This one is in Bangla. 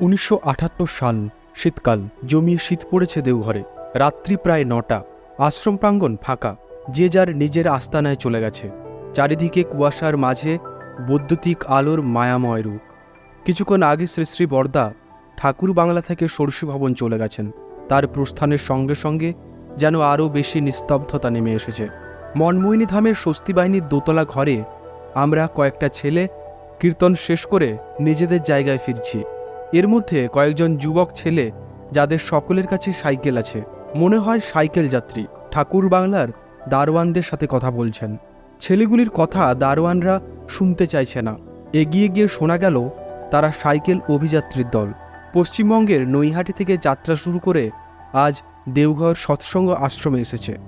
উনিশশো আটাত্তর সাল, শীতকাল। জমিয়ে শীত পড়েছে দেওঘরে। রাত্রি প্রায় নটা। আশ্রম প্রাঙ্গণ ফাঁকা। যে যার নিজের আস্তানায় চলে গেছে। চারিদিকে কুয়াশার মাঝে বৈদ্যুতিক আলোর মায়াময় রূপ। কিছুক্ষণ আগে শ্রী শ্রী বর্দা ঠাকুর বাংলা থেকে সরষী ভবন চলে গেছেন। তার প্রস্থানের সঙ্গে সঙ্গে যেন আরও বেশি নিস্তব্ধতা নেমে এসেছে। মনমোহিনী ধামের স্বস্তি বাহিনীর দোতলা ঘরে আমরা কয়েকটা ছেলে কীর্তন শেষ করে নিজেদের জায়গায় ফিরছি। এর মধ্যে কয়েকজন যুবক ছেলে যাদের সকলের কাছে সাইকেল আছে। মনে হয় সাইকেল যাত্রী। ঠাকুর বাংলার দারোয়ানদের সাথে কথা বলছেন। ছেলেগুলির কথা দারোয়ানরা শুনতে চাইছে না। এগিয়ে গিয়ে শোনা গেল, তারা সাইকেল অভিযাত্রীর দল। পশ্চিমবঙ্গের নৈহাটি থেকে যাত্রা শুরু করে আজ দেওঘর সৎসঙ্গ আশ্রমে এসেছে।